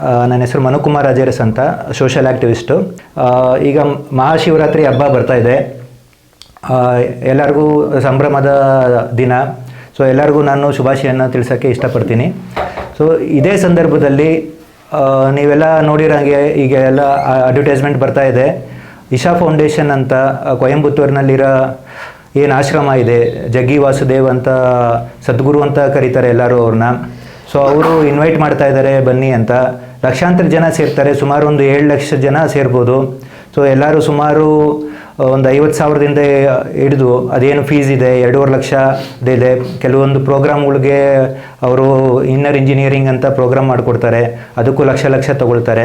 ನನ್ನ ಹೆಸರು ಮನುಕುಮಾರ್ ರಾಜರಸ್ ಅಂತ ಸೋಷಿಯಲ್ ಆ್ಯಕ್ಟಿವಿಸ್ಟು ಈಗ ಮಹಾಶಿವರಾತ್ರಿ ಹಬ್ಬ ಬರ್ತಾ ಇದೆ. ಎಲ್ಲರಿಗೂ ಸಂಭ್ರಮದ ದಿನ. ಸೊ ಎಲ್ಲರಿಗೂ ನಾನು ಶುಭಾಶಯನ ತಿಳಿಸೋಕ್ಕೆ ಇಷ್ಟಪಡ್ತೀನಿ. ಸೊ ಇದೇ ಸಂದರ್ಭದಲ್ಲಿ ನೀವೆಲ್ಲ ನೋಡಿರೋಂಗೆ ಈಗ ಎಲ್ಲ ಅಡ್ವರ್ಟೈಸ್ಮೆಂಟ್ ಬರ್ತಾ ಇದೆ. ಇಶಾ ಫೌಂಡೇಶನ್ ಅಂತ, ಕೊಯಂಬತ್ತೂರಿನಲ್ಲಿರೋ ಏನು ಆಶ್ರಮ ಇದೆ, ಜಗ್ಗಿ ವಾಸುದೇವ್ ಅಂತ, ಸದ್ಗುರು ಅಂತ ಕರೀತಾರೆ ಎಲ್ಲರೂ ಅವ್ರನ್ನ. ಸೊ ಅವರು ಇನ್ವೈಟ್ ಮಾಡ್ತಾ ಇದ್ದಾರೆ, ಬನ್ನಿ ಅಂತ. ಲಕ್ಷಾಂತರ ಜನ ಸೇರ್ತಾರೆ, ಸುಮಾರು ಒಂದು ಏಳು ಲಕ್ಷ ಜನ ಸೇರ್ಬೋದು. ಸೊ ಎಲ್ಲರೂ ಸುಮಾರು ಒಂದು ಐವತ್ತು ಸಾವಿರದಿಂದ ಹಿಡಿದು ಅದೇನು ಫೀಸ್ ಇದೆ, ಎರಡೂವರೆ ಲಕ್ಷ ಇದೆ. ಕೆಲವೊಂದು ಪ್ರೋಗ್ರಾಮ್ಗಳಿಗೆ ಅವರು ಇನ್ನರ್ ಇಂಜಿನಿಯರಿಂಗ್ ಅಂತ ಪ್ರೋಗ್ರಾಮ್ ಮಾಡಿಕೊಡ್ತಾರೆ. ಅದಕ್ಕೂ ಲಕ್ಷ ಲಕ್ಷ ತಗೊಳ್ತಾರೆ.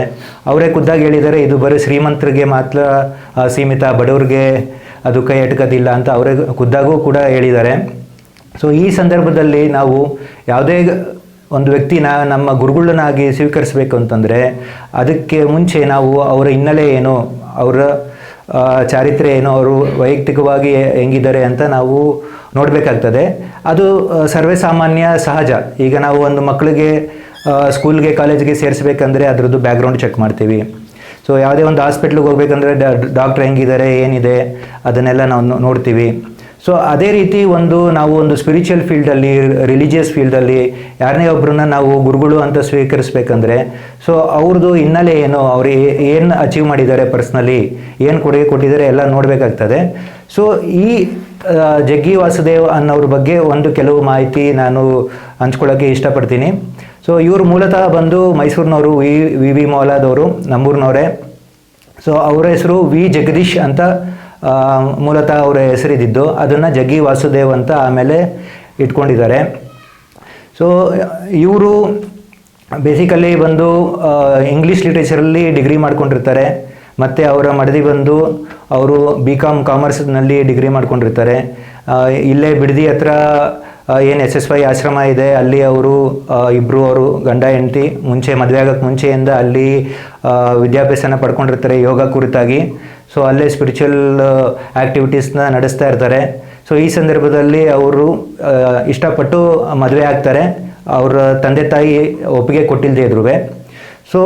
ಅವರೇ ಖುದ್ದಾಗಿ ಹೇಳಿದ್ದಾರೆ, ಇದು ಬರೀ ಶ್ರೀಮಂತರಿಗೆ ಮಾತ್ರ ಸೀಮಿತ, ಬಡವ್ರಿಗೆ ಅದು ಕೈ ಎಟಕೋದಿಲ್ಲ ಅಂತ ಅವರೇ ಖುದ್ದಾಗೂ ಕೂಡ ಹೇಳಿದ್ದಾರೆ. ಸೊ ಈ ಸಂದರ್ಭದಲ್ಲಿ ನಾವು ಯಾವುದೇ ಒಂದು ವ್ಯಕ್ತಿನ ನಮ್ಮ ಗುರುಗಳನ್ನಾಗಿ ಸ್ವೀಕರಿಸಬೇಕು ಅಂತಂದರೆ ಅದಕ್ಕೆ ಮುಂಚೆ ನಾವು ಅವರ ಹಿನ್ನೆಲೆ ಏನು, ಅವರ ಚಾರಿತ್ರೆ ಏನು, ಅವರು ವೈಯಕ್ತಿಕವಾಗಿ ಹೆಂಗಿದ್ದಾರೆ ಅಂತ ನಾವು ನೋಡಬೇಕಾಗ್ತದೆ. ಅದು ಸರ್ವೇಸಾಮಾನ್ಯ ಸರ್ವೇ ಸಾಮಾನ್ಯ ಸಹಜ. ಈಗ ನಾವು ಒಂದು ಮಕ್ಕಳಿಗೆ ಸ್ಕೂಲ್ಗೆ, ಕಾಲೇಜಿಗೆ ಸೇರಿಸ್ಬೇಕಂದ್ರೆ ಅದರದ್ದು ಬ್ಯಾಕ್ಗ್ರೌಂಡ್ ಚೆಕ್ ಮಾಡ್ತೀವಿ. ಸೊ, ಯಾವುದೇ ಒಂದು ಹಾಸ್ಪಿಟ್ಲಿಗೆ ಹೋಗ್ಬೇಕಂದ್ರೆ ಡಾಕ್ಟ್ರ್ ಹೆಂಗಿದ್ದಾರೆ, ಏನಿದೆ, ಅದನ್ನೆಲ್ಲ ನಾವು ನೋಡ್ತೀವಿ. ಸೊ ಅದೇ ರೀತಿ ಒಂದು ನಾವು ಒಂದು ಸ್ಪಿರಿಚುವಲ್ ಫೀಲ್ಡಲ್ಲಿ ರಿಲಿಜಿಯಸ್ ಫೀಲ್ಡಲ್ಲಿ ಯಾರನ್ನೇ ಒಬ್ಬರನ್ನ ನಾವು ಗುರುಗಳು ಅಂತ ಸ್ವೀಕರಿಸ್ಬೇಕಂದ್ರೆ ಸೊ ಅವ್ರದ್ದು ಹಿನ್ನೆಲೆ ಏನು? ಅವ್ರು ಏನು ಅಚೀವ್ ಮಾಡಿದ್ದಾರೆ ಪರ್ಸ್ನಲಿ ಏನು ಕೊಡುಗೆ ಕೊಟ್ಟಿದ್ದಾರೆ? ಎಲ್ಲ ನೋಡಬೇಕಾಗ್ತದೆ. ಸೊ ಈ ಜಗ್ಗಿ ವಾಸುದೇವ್ ಅನ್ನೋರ ಬಗ್ಗೆ ಒಂದು ಕೆಲವು ಮಾಹಿತಿ ನಾನು ಹಂಚ್ಕೊಳ್ಳೋಕ್ಕೆ ಇಷ್ಟಪಡ್ತೀನಿ. ಸೊ ಇವರು ಮೂಲತಃ ಬಂದು ಮೈಸೂರಿನವರು, ವಿ ವಿ ವಿ ಮೌಲಾದವರು, ನಮ್ಮೂರಿನವರೇ. ಸೊ ಅವರ ಹೆಸರು ವಿ ಜಗದೀಶ್ ಅಂತ ಮೂಲತಃ ಅವರ ಹೆಸರಿದ್ದಿದ್ದು. ಅದನ್ನು ಜಗ್ಗಿ ವಾಸುದೇವ್ ಅಂತ ಆಮೇಲೆ ಇಟ್ಕೊಂಡಿದ್ದಾರೆ. ಸೊ ಇವರು ಬೇಸಿಕಲಿ ಬಂದು ಇಂಗ್ಲೀಷ್ ಲಿಟ್ರೇಚರಲ್ಲಿ ಡಿಗ್ರಿ ಮಾಡ್ಕೊಂಡಿರ್ತಾರೆ. ಮತ್ತು ಅವರ ಮಡದಿ ಬಂದು ಅವರು ಬಿ ಕಾಮ್ ಕಾಮರ್ಸ್ನಲ್ಲಿ ಡಿಗ್ರಿ ಮಾಡ್ಕೊಂಡಿರ್ತಾರೆ. ಇಲ್ಲೇ ಬಿಡದಿ ಹತ್ರ ಏನು ಎಸ್ ಎಸ್ ವೈ ಆಶ್ರಮ ಇದೆ, ಅಲ್ಲಿ ಅವರು ಇಬ್ಬರು ಅವರು ಗಂಡ, ಹೆಂಡತಿ ಮುಂಚೆ ಮದುವೆ ಆಗೋಕ್ಕೆ ಮುಂಚೆಯಿಂದ ಅಲ್ಲಿ ವಿದ್ಯಾಭ್ಯಾಸನ ಪಡ್ಕೊಂಡಿರ್ತಾರೆ ಯೋಗ ಕುರಿತಾಗಿ. ಸೊ ಅಲ್ಲೇ ಸ್ಪಿರಿಚುವಲ್ ಆ್ಯಕ್ಟಿವಿಟೀಸ್ನ ನಡೆಸ್ತಾ ಇರ್ತಾರೆ. ಸೊ ಈ ಸಂದರ್ಭದಲ್ಲಿ ಅವರು ಇಷ್ಟಪಟ್ಟು ಮದುವೆ ಆಗ್ತಾರೆ. ಅವರ ತಂದೆ ತಾಯಿ ಒಪ್ಪಿಗೆ ಕೊಟ್ಟಿಲ್ಲದೆ ಇದ್ರು ಸೊ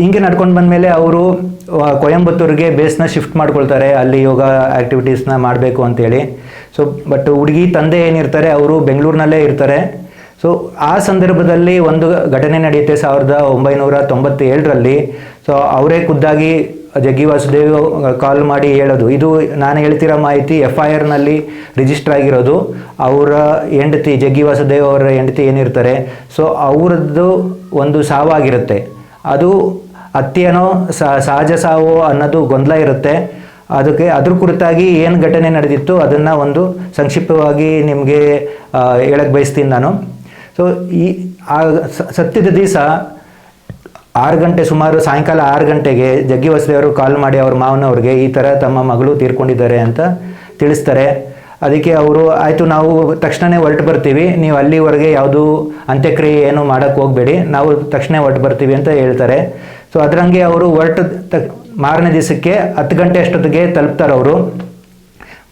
ಹಿಂಗೆ ನಡ್ಕೊಂಡು ಬಂದಮೇಲೆ ಅವರು ಕೊಯಂಬತ್ತೂರಿಗೆ ಬೇಸ್ನ ಶಿಫ್ಟ್ ಮಾಡ್ಕೊಳ್ತಾರೆ. ಅಲ್ಲಿ ಯೋಗ ಆ್ಯಕ್ಟಿವಿಟೀಸ್ನ ಮಾಡಬೇಕು ಅಂತೇಳಿ. ಸೊ ಬಟ್ ಹುಡುಗಿ, ತಂದೆ ಏನಿರ್ತಾರೆ, ಅವರು ಬೆಂಗಳೂರಿನಲ್ಲೇ ಇರ್ತಾರೆ. ಸೊ ಆ ಸಂದರ್ಭದಲ್ಲಿ ಒಂದು ಘಟನೆ ನಡೆಯುತ್ತೆ ಸಾವಿರದ ಒಂಬೈನೂರ ತೊಂಬತ್ತೇಳರಲ್ಲಿ. ಸೊ ಅವರೇ ಖುದ್ದಾಗಿ ಜಗ್ಗಿ ವಾಸುದೇವ್ ಕಾಲ್ ಮಾಡಿ ಹೇಳೋದು. ಇದು ನಾನು ಹೇಳ್ತಿರೋ ಮಾಹಿತಿ ಎಫ್ ಐ ಆರ್ನಲ್ಲಿ ರಿಜಿಸ್ಟರ್ ಆಗಿರೋದು. ಅವರ ಹೆಂಡತಿ ಜಗ್ಗಿ ವಾಸುದೇವ್ ಅವರ ಹೆಂಡತಿ ಏನಿರ್ತಾರೆ ಸೊ ಅವ್ರದ್ದು ಒಂದು ಸಾವಾಗಿರುತ್ತೆ. ಅದು ಹತ್ಯೆನೋ ಸಹಜ ಸಾವು ಅನ್ನೋದು ಗೊಂದಲ ಇರುತ್ತೆ. ಅದಕ್ಕೆ ಅದ್ರ ಕುರಿತಾಗಿ ಏನು ಘಟನೆ ನಡೆದಿತ್ತು ಅದನ್ನು ಒಂದು ಸಂಕ್ಷಿಪ್ತವಾಗಿ ನಿಮಗೆ ಹೇಳಕ್ಕೆ ಬಯಸ್ತೀನಿ ನಾನು. ಸೊ ಈ, ಆ ಸತ್ಯದ ದಿವಸ ಆರು ಗಂಟೆ ಸುಮಾರು ಸಾಯಂಕಾಲ ಆರು ಗಂಟೆಗೆ ಜಗ್ಗಿ ವಸದಿಯವರು ಕಾಲ್ ಮಾಡಿ ಅವ್ರ ಮಾವನವ್ರಿಗೆ ಈ ಥರ ತಮ್ಮ ಮಗಳು ತೀರ್ಕೊಂಡಿದ್ದಾರೆ ಅಂತ ತಿಳಿಸ್ತಾರೆ. ಅದಕ್ಕೆ ಅವರು, ಆಯಿತು, ನಾವು ತಕ್ಷಣವೇ ಹೊರಟು ಬರ್ತೀವಿ. ನೀವು ಅಲ್ಲಿವರೆಗೆ ಯಾವುದು ಅಂತ್ಯಕ್ರಿಯೆ ಏನು ಮಾಡೋಕ್ಕೆ ಹೋಗಬೇಡಿ. ನಾವು ತಕ್ಷಣ ಹೊರಟು ಬರ್ತೀವಿ ಅಂತ ಹೇಳ್ತಾರೆ. ಸೊ ಅದರಂಗೆ ಅವರು ಹೊರಟು ತ, ಮಾರನೇ ದಿವಸಕ್ಕೆ ಹತ್ತು ಗಂಟೆ ಅಷ್ಟೊತ್ತಿಗೆ ತಲುಪ್ತಾರೆ ಅವರು.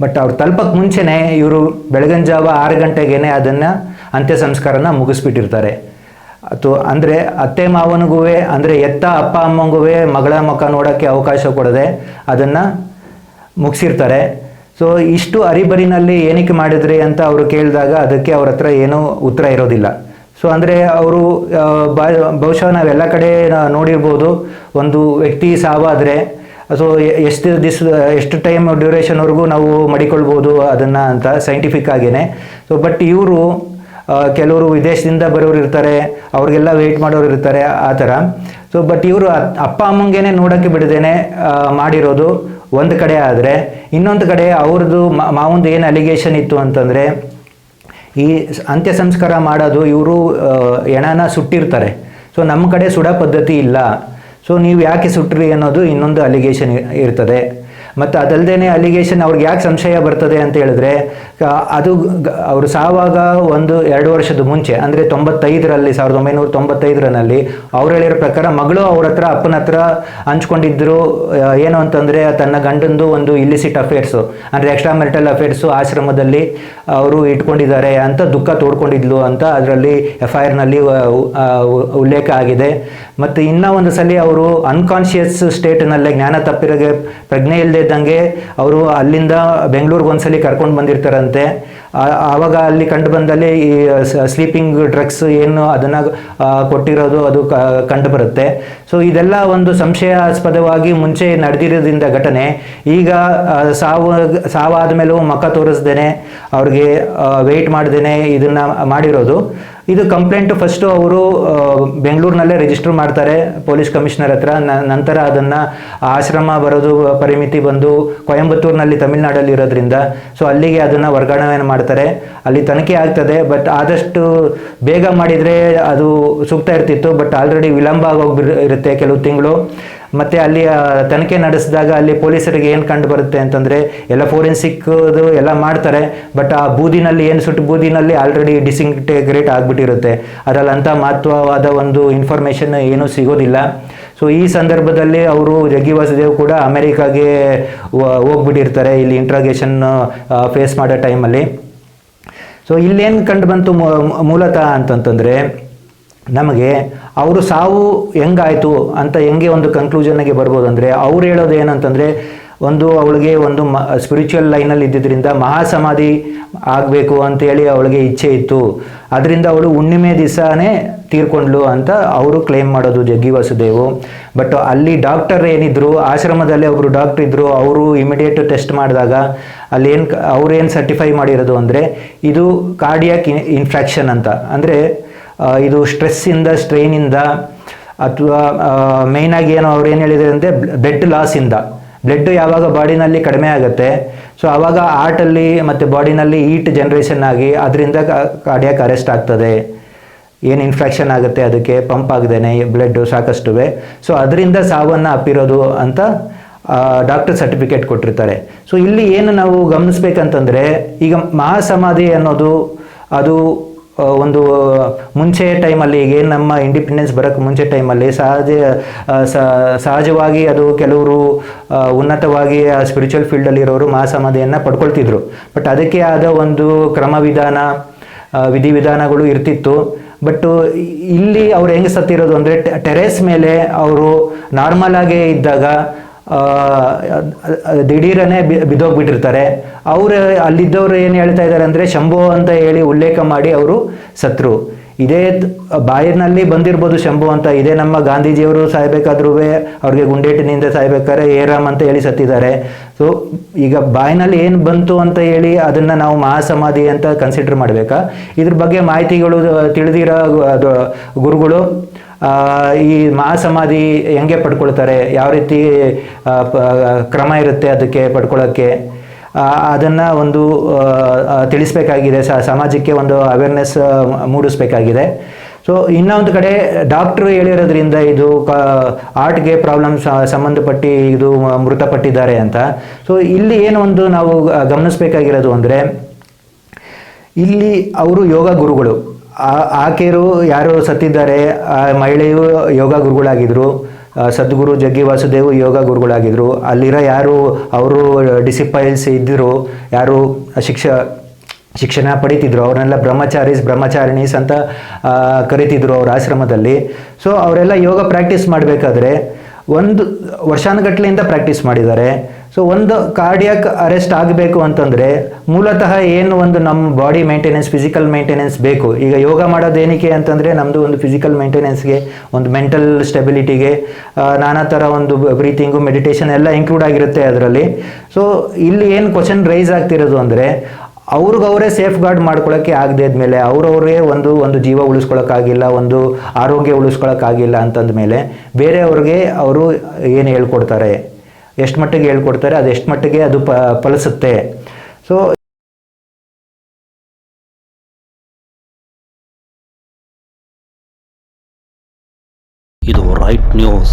ಬಟ್ ಅವ್ರು ತಲುಪಕ್ಕೆ ಮುಂಚೆನೇ ಇವರು ಬೆಳಗಿನ ಜಾವ ಆರು ಗಂಟೆಗೇನೆ ಅದನ್ನು ಅಂತ್ಯ ಸಂಸ್ಕಾರನ ಮುಗಿಸ್ಬಿಟ್ಟಿರ್ತಾರೆ. ಅದು ಅಂದರೆ ಅತ್ತೆ ಮಾವನಿಗೂ ಅಂದರೆ ಎತ್ತ ಅಪ್ಪ ಅಮ್ಮಂಗೂ ಮಗಳ ಮುಖ ನೋಡೋಕ್ಕೆ ಅವಕಾಶ ಕೊಡದೆ ಅದನ್ನು ಮುಗಿಸಿರ್ತಾರೆ. ಸೊ ಇಷ್ಟು ಅರಿಬರಿನಲ್ಲಿ ಏನಕ್ಕೆ ಮಾಡಿದ್ರಿ ಅಂತ ಅವರು ಕೇಳಿದಾಗ ಅದಕ್ಕೆ ಅವ್ರ ಹತ್ರ ಏನೂ ಉತ್ತರ ಇರೋದಿಲ್ಲ. ಸೊ ಅಂದರೆ ಅವರು ಬಹುಶಃ ನಾವೆಲ್ಲ ಕಡೆ ನೋಡಿರ್ಬೋದು, ಒಂದು ವ್ಯಕ್ತಿ ಸಾವಾದರೆ, ಸೊ ಎಷ್ಟು ದಿಸ್ ಎಷ್ಟು ಟೈಮ್ ಡ್ಯೂರೇಷನ್ವರೆಗೂ ನಾವು ಮಡಿಕೊಳ್ಬೋದು ಅದನ್ನು ಅಂತ ಸೈಂಟಿಫಿಕ್ ಆಗೇನೆ. ಸೊ ಬಟ್ ಇವರು ಕೆಲವರು ವಿದೇಶದಿಂದ ಬರೋರು ಇರ್ತಾರೆ, ಅವ್ರಿಗೆಲ್ಲ ವೆಯ್ಟ್ ಮಾಡೋರು ಇರ್ತಾರೆ, ಆ ಥರ. ಸೊ ಬಟ್ ಇವರು ಅಪ್ಪ ಅಮ್ಮಂಗೇನೆ ನೋಡೋಕ್ಕೆ ಬಿಡದೇನೆ ಮಾಡಿರೋದು ಒಂದು ಕಡೆ ಆದರೆ, ಇನ್ನೊಂದು ಕಡೆ ಅವ್ರದ್ದು ಮಾವಂದು ಏನು ಅಲಿಗೇಷನ್ ಇತ್ತು ಅಂತಂದರೆ, ಈ ಅಂತ್ಯ ಸಂಸ್ಕಾರ ಮಾಡೋದು ಇವರು ಎಣನ ಸುಟ್ಟಿರ್ತಾರೆ. ಸೊ ನಮ್ಮ ಕಡೆ ಸುಡೋ ಪದ್ಧತಿ ಇಲ್ಲ. ಸೊ ನೀವು ಯಾಕೆ ಸುಟ್ರಿ ಅನ್ನೋದು ಇನ್ನೊಂದು ಅಲಿಗೇಷನ್ ಇರ್ತದೆ. ಮತ್ತು ಅದಲ್ಲದೆ ಅಲಿಗೇಷನ್ ಅವ್ರಿಗೆ ಯಾಕೆ ಸಂಶಯ ಬರ್ತದೆ ಅಂತ ಹೇಳಿದ್ರೆ ಅದು ಅವರು ಸಾವಾಗ ಒಂದು ಎರಡು ವರ್ಷದ ಮುಂಚೆ, ಅಂದರೆ ತೊಂಬತ್ತೈದರಲ್ಲಿ, ಸಾವಿರದ ಒಂಬೈನೂರ ತೊಂಬತ್ತೈದರಲ್ಲಿ ಅವ್ರು ಹೇಳಿರೋ ಪ್ರಕಾರ ಮಗಳು ಅವ್ರ ಹತ್ರ, ಅಪ್ಪನ ಹತ್ರ ಹಂಚ್ಕೊಂಡಿದ್ದರು ಏನು ಅಂತಂದರೆ ತನ್ನ ಗಂಡಂದು ಒಂದು ಇಲ್ಲಿಸಿಟ್ ಅಫೇರ್ಸು ಅಂದರೆ ಎಕ್ಸ್ಟ್ರಾ ಮೆರಿಟಲ್ ಅಫೇರ್ಸು ಆಶ್ರಮದಲ್ಲಿ ಅವರು ಇಟ್ಕೊಂಡಿದ್ದಾರೆ ಅಂತ ದುಃಖ ತೋಡ್ಕೊಂಡಿದ್ಲು ಅಂತ ಅದರಲ್ಲಿ ಎಫ್ ಐ ಆರ್ನಲ್ಲಿ ಉಲ್ಲೇಖ ಆಗಿದೆ. ಮತ್ತು ಇನ್ನೂ ಒಂದು ಸಲ ಅವರು ಅನ್ಕಾನ್ಷಿಯಸ್ ಸ್ಟೇಟ್ನಲ್ಲೇ ಜ್ಞಾನ ತಪ್ಪಿರೋಗೆ ಪ್ರಜ್ಞೆ ಇಲ್ಲದೆ ಇದ್ದಂಗೆ ಅವರು ಅಲ್ಲಿಂದ ಬೆಂಗಳೂರಿಗೆ ಒಂದ್ಸಲಿ ಕರ್ಕೊಂಡು ಬಂದಿರ್ತಾರಂತೆ. ಆ- ಆವಾಗ ಅಲ್ಲಿ ಕಂಡು ಬಂದಲ್ಲಿ ಈ ಸ್ಲೀಪಿಂಗ್ ಡ್ರಗ್ಸ್ ಏನು ಅದನ್ನು ಕೊಟ್ಟಿರೋದು ಅದು ಕಂಡು ಬರುತ್ತೆ. ಸೊ ಇದೆಲ್ಲ ಒಂದು ಸಂಶಯಾಸ್ಪದವಾಗಿ ಮುಂಚೆ ನಡೆದಿರೋದ್ರಿಂದ ಘಟನೆ. ಈಗ ಸಾವು, ಸಾವಾದ ಮೇಲೂ ಮಖ ತೋರಿಸ್ದೇನೆ, ಅವ್ರಿಗೆ ವೆಯ್ಟ್ ಮಾಡ್ದೇನೆ ಇದನ್ನು ಮಾಡಿರೋದು. ಇದು ಕಂಪ್ಲೇಂಟ್ ಫಸ್ಟು ಅವರು ಬೆಂಗಳೂರಿನಲ್ಲೇ ರಿಜಿಸ್ಟರ್ ಮಾಡ್ತಾರೆ ಪೊಲೀಸ್ ಕಮಿಷನರ್ ಹತ್ರ. ನಂತರ ಅದನ್ನು ಆಶ್ರಮ ಬರೋದು, ಪರಿಮಿತಿ ಬಂದು ಕೊಯಂಬತ್ತೂರಿನಲ್ಲಿ ತಮಿಳ್ನಾಡಲ್ಲಿ ಇರೋದ್ರಿಂದ. ಸೊ ಅಲ್ಲಿಗೆ ಅದನ್ನು ವರ್ಗಾವಣೆ ಮಾಡ್ತಾರೆ. ಅಲ್ಲಿ ತನಿಖೆ ಆಗ್ತದೆ ಬಟ್ ಆದಷ್ಟು ಬೇಗ ಮಾಡಿದರೆ ಅದು ಸೂಕ್ತ ಇರ್ತಿತ್ತು ಬಟ್ ಆಲ್ರೆಡಿ ವಿಳಂಬ ಆಗೋಗ್ಬಿರ್ ಇರುತ್ತೆ ಕೆಲವು ತಿಂಗಳು. ಮತ್ತು ಅಲ್ಲಿ ತನಿಖೆ ನಡೆಸಿದಾಗ ಅಲ್ಲಿ ಪೊಲೀಸರಿಗೆ ಏನು ಕಂಡು ಬರುತ್ತೆ ಅಂತಂದರೆ, ಎಲ್ಲ ಫೋರೆನ್ಸಿಕ್ದು ಎಲ್ಲ ಮಾಡ್ತಾರೆ ಬಟ್ ಆ ಬೂದಿನಲ್ಲಿ ಏನು ಸುಟ್ಟು, ಬೂದಿನಲ್ಲಿ ಆಲ್ರೆಡಿ ಡಿಸಿಂಟಿಗ್ರೇಟ್ ಆಗಿಬಿಟ್ಟಿರುತ್ತೆ. ಅದರಲ್ಲಿ ಅಂಥ ಮಹತ್ವವಾದ ಒಂದು ಇನ್ಫಾರ್ಮೇಷನ್ ಏನೂ ಸಿಗೋದಿಲ್ಲ. ಸೊ ಈ ಸಂದರ್ಭದಲ್ಲಿ ಅವರು ಜಗ್ಗಿ ವಾಸುದೇವ್ ಕೂಡ ಅಮೆರಿಕಾಗೆ ಹೋಗ್ಬಿಟ್ಟಿರ್ತಾರೆ ಇಲ್ಲಿ ಇಂಟ್ರಾಗೇಷನ್ ಫೇಸ್ ಮಾಡೋ ಟೈಮಲ್ಲಿ ಸೊ ಇಲ್ಲೇನು ಕಂಡು ಬಂತು ಮೂಲತಃ ಅಂತಂತಂದರೆ ನಮಗೆ ಅವರು ಸಾವು ಹೆಂಗಾಯಿತು ಅಂತ ಹೆಂಗೆ ಒಂದು ಕನ್ಕ್ಲೂಷನ್ಗೆ ಬರ್ಬೋದು ಅಂದರೆ ಅವ್ರು ಹೇಳೋದು ಏನಂತಂದರೆ ಒಂದು ಅವಳಿಗೆ ಒಂದು ಮ ಸ್ಪಿರಿಚುವಲ್ ಲೈನಲ್ಲಿ ಇದ್ದಿದ್ದರಿಂದ ಮಹಾಸಮಾಧಿ ಆಗಬೇಕು ಅಂತೇಳಿ ಅವಳಿಗೆ ಇಚ್ಛೆ ಇತ್ತು. ಅದರಿಂದ ಅವಳು ಹುಣ್ಣಿಮೆ ದಿವಸನೇ ತೀರ್ಕೊಂಡ್ಲು ಅಂತ ಅವರು ಕ್ಲೇಮ್ ಮಾಡೋದು ಜಗ್ಗಿ ವಾಸುದೇವು. ಬಟ್ ಅಲ್ಲಿ ಡಾಕ್ಟರ್ ಏನಿದ್ರು, ಆಶ್ರಮದಲ್ಲಿ ಒಬ್ಬರು ಡಾಕ್ಟರ್ ಇದ್ದರು ಅವರು ಇಮಿಡಿಯೇಟ್ ಟೆಸ್ಟ್ ಮಾಡಿದಾಗ ಅಲ್ಲಿ ಏನು, ಅವ್ರು ಏನು ಸರ್ಟಿಫೈ ಮಾಡಿರೋದು ಅಂದರೆ ಇದು ಕಾರ್ಡಿಯಾಕ್ ಇನ್ಫ್ರಾಕ್ಷನ್ ಅಂತ. ಅಂದರೆ ಇದು ಸ್ಟ್ರೆಸ್ಸಿಂದ ಸ್ಟ್ರೈನಿಂದ ಅಥವಾ ಮೇಯ್ನಾಗಿ ಏನು ಅವ್ರು ಏನು ಹೇಳಿದ್ದಾರೆ ಅಂದರೆ ಬ್ಲಡ್ ಲಾಸಿಂದ ಬ್ಲಡ್ ಯಾವಾಗ ಬಾಡಿನಲ್ಲಿ ಕಡಿಮೆ ಆಗುತ್ತೆ ಸೊ ಆವಾಗ ಆರ್ಟಲ್ಲಿ ಮತ್ತು ಬಾಡಿನಲ್ಲಿ ಈಟ್ ಜನ್ರೇಷನ್ ಆಗಿ ಅದರಿಂದ ಕಾರ್ಡಿಯಾಕ್ ಅರೆಸ್ಟ್ ಆಗ್ತದೆ. ಏನು ಇನ್ಫೆಕ್ಷನ್ ಆಗುತ್ತೆ, ಅದಕ್ಕೆ ಪಂಪ್ ಆಗದೇನೆ ಬ್ಲಡ್ಡು ಸಾಕಷ್ಟುವೆ. ಸೊ ಅದರಿಂದ ಸಾವನ್ನು ಅಪ್ಪಿರೋದು ಅಂತ ಡಾಕ್ಟರ್ ಸರ್ಟಿಫಿಕೇಟ್ ಕೊಟ್ಟಿರ್ತಾರೆ. ಸೊ ಇಲ್ಲಿ ಏನು ನಾವು ಗಮನಿಸ್ಬೇಕಂತಂದರೆ, ಈಗ ಮಹಾಸಮಾಧಿ ಅನ್ನೋದು, ಅದು ಒಂದು ಮುಂಚೆ ಟೈಮಲ್ಲಿ ಈಗ ಏನು ನಮ್ಮ ಇಂಡಿಪೆಂಡೆನ್ಸ್ ಬರೋಕ್ಕೆ ಮುಂಚೆ ಟೈಮಲ್ಲಿ ಸಹಜ ಸಹಜವಾಗಿ ಅದು ಕೆಲವರು ಉನ್ನತವಾಗಿ ಆ, ಸ್ಪಿರಿಚುವಲ್ ಫೀಲ್ಡಲ್ಲಿ ಇರೋರು ಮಹಾಸಮಾಧಿಯನ್ನು ಪಡ್ಕೊಳ್ತಿದ್ರು. ಬಟ್ ಅದಕ್ಕೆ ಆದ ಒಂದು ಕ್ರಮವಿಧಾನ ವಿಧಿವಿಧಾನಗಳು ಇರ್ತಿತ್ತು. ಬಟ್ಟು ಇಲ್ಲಿ ಅವ್ರು ಹೆಂಗೆ ಸತ್ತಿರೋದು ಅಂದರೆ ಟೆರೇಸ್ ಮೇಲೆ ಅವರು ನಾರ್ಮಲ್ ಆಗೇ ಇದ್ದಾಗ ದಿಢೀರನೇ ಬಿದ್ದೋಗ್ಬಿಟ್ಟಿರ್ತಾರೆ. ಅವರು, ಅಲ್ಲಿದ್ದವರು ಏನು ಹೇಳ್ತಾ ಇದ್ದಾರೆ ಅಂದರೆ ಶಂಭು ಅಂತ ಹೇಳಿ ಉಲ್ಲೇಖ ಮಾಡಿ ಅವರು ಸತ್ರು. ಇದೇ ಬಾಯಿನಲ್ಲಿ ಬಂದಿರ್ಬೋದು ಶಂಭು ಅಂತ. ಇದೇ ನಮ್ಮ ಗಾಂಧೀಜಿಯವರು ಸಾಯ್ಬೇಕಾದ್ರೂ ಅವ್ರಿಗೆ ಗುಂಡೇಟಿನಿಂದ ಸಾಯ್ಬೇಕಾದ್ರೆ ಏರಾಮ್ ಅಂತ ಹೇಳಿ ಸತ್ತಿದ್ದಾರೆ. ಸೊ ಈಗ ಬಾಯಿನಲ್ಲಿ ಏನು ಬಂತು ಅಂತ ಹೇಳಿ ಅದನ್ನು ನಾವು ಮಹಾಸಮಾಧಿ ಅಂತ ಕನ್ಸಿಡರ್ ಮಾಡಬೇಕಾ? ಇದ್ರ ಬಗ್ಗೆ ಮಾಹಿತಿಗಳು ತಿಳಿದಿರೋ ಗುರುಗಳು ಈ ಮಹಾಸಮಾಧಿ ಹೆಂಗೆ ಪಡ್ಕೊಳ್ತಾರೆ? ಯಾವ ರೀತಿ ಕ್ರಮ ಇರುತ್ತೆ ಅದಕ್ಕೆ ಪಡ್ಕೊಳ್ಳೋಕ್ಕೆ ಅದನ್ನು ಒಂದು ತಿಳಿಸ್ಬೇಕಾಗಿದೆ. ಸಮಾಜಕ್ಕೆ ಒಂದು ಅವೇರ್ನೆಸ್ ಮೂಡಿಸ್ಬೇಕಾಗಿದೆ. ಸೊ ಇನ್ನೊಂದು ಕಡೆ ಡಾಕ್ಟ್ರು ಹೇಳಿರೋದ್ರಿಂದ ಇದು ಕ ಆರ್ಟ್ಗೆ ಪ್ರಾಬ್ಲಮ್ ಸಂಬಂಧಪಟ್ಟು ಇದು ಮೃತಪಟ್ಟಿದ್ದಾರೆ ಅಂತ. ಸೊ ಇಲ್ಲಿ ಏನು ಒಂದು ನಾವು ಗಮನಿಸ್ಬೇಕಾಗಿರೋದು ಅಂದರೆ, ಇಲ್ಲಿ ಅವರು ಯೋಗ ಗುರುಗಳು. ಆಕೆಯರು ಯಾರು ಸತ್ತಿದ್ದಾರೆ, ಆ, ಮಹಿಳೆಯು ಯೋಗ ಗುರುಗಳಾಗಿದ್ದರು ಸದ್ಗುರು ಜಗ್ಗಿ ವಾಸುದೇವ್ ಯೋಗ ಗುರುಗಳಾಗಿದ್ದರು ಅಲ್ಲಿರೋ ಯಾರು ಅವರು ಡಿಸಿಪೈಲ್ಸ್ ಇದ್ದರು, ಯಾರು ಶಿಕ್ಷ, ಶಿಕ್ಷಣ ಪಡಿತಿದ್ರು ಅವರೆಲ್ಲ ಬ್ರಹ್ಮಚಾರೀಸ್, ಬ್ರಹ್ಮಚಾರಿಣೀಸ್ ಅಂತ ಕರಿತಿದ್ರು ಅವ್ರ ಆಶ್ರಮದಲ್ಲಿ. ಸೊ ಅವರೆಲ್ಲ ಯೋಗ ಪ್ರಾಕ್ಟೀಸ್ ಮಾಡಬೇಕಾದ್ರೆ, ಒಂದು ವರ್ಷಾನುಗಟ್ಲೆಯಿಂದ ಪ್ರಾಕ್ಟೀಸ್ ಮಾಡಿದ್ದಾರೆ. ಸೊ ಒಂದು ಕಾರ್ಡಿಯಾಕ್ ಅರೆಸ್ಟ್ ಆಗಬೇಕು ಅಂತಂದರೆ ಮೂಲತಃ ಏನು ಒಂದು ನಮ್ಮ ಬಾಡಿ ಮೇಂಟೆನೆನ್ಸ್ ಫಿಸಿಕಲ್ ಮೇಂಟೆನೆನ್ಸ್ ಬೇಕು? ಈಗ ಯೋಗ ಮಾಡೋದು ಏನಕ್ಕೆ ಅಂತಂದರೆ ನಮ್ಮದು ಒಂದು ಫಿಸಿಕಲ್ ಮೇಂಟೆನೆನ್ಸ್ಗೆ ಒಂದು ಮೆಂಟಲ್ ಸ್ಟೆಬಿಲಿಟಿಗೆ ನಾನಾ ಥರ ಒಂದು ಬ್ರೀತಿಂಗು ಮೆಡಿಟೇಷನ್ ಎಲ್ಲ ಇನ್ಕ್ಲೂಡ್ ಆಗಿರುತ್ತೆ ಅದರಲ್ಲಿ. ಸೊ ಇಲ್ಲಿ ಏನು ಕ್ವಶನ್ ರೈಸ್ ಆಗ್ತಿರೋದು ಅಂದರೆ ಅವ್ರಿಗವರೇ ಸೇಫ್ ಗಾರ್ಡ್ ಮಾಡ್ಕೊಳ್ಳೋಕ್ಕೆ ಆಗದೆ ಆದಮೇಲೆ ಅವ್ರವರೇ ಒಂದು ಒಂದು ಜೀವ ಉಳಿಸ್ಕೊಳ್ಳೋಕ್ಕಾಗಿಲ್ಲ ಒಂದು ಆರೋಗ್ಯ ಉಳಿಸ್ಕೊಳ್ಳೋಕ್ಕಾಗಿಲ್ಲ ಅಂತಂದ ಮೇಲೆ ಬೇರೆಯವ್ರಿಗೆ ಅವರು ಏನು ಹೇಳ್ಕೊಡ್ತಾರೆ? ಎಷ್ಟು ಮಟ್ಟಿಗೆ ಹೇಳ್ಕೊಡ್ತಾರೆ ಅದು ಎಷ್ಟು ಮಟ್ಟಿಗೆ ಅದು ಪ ಫಲಿಸುತ್ತೆ. ಸೊ ಇದು ರೈಟ್ ನ್ಯೂಸ್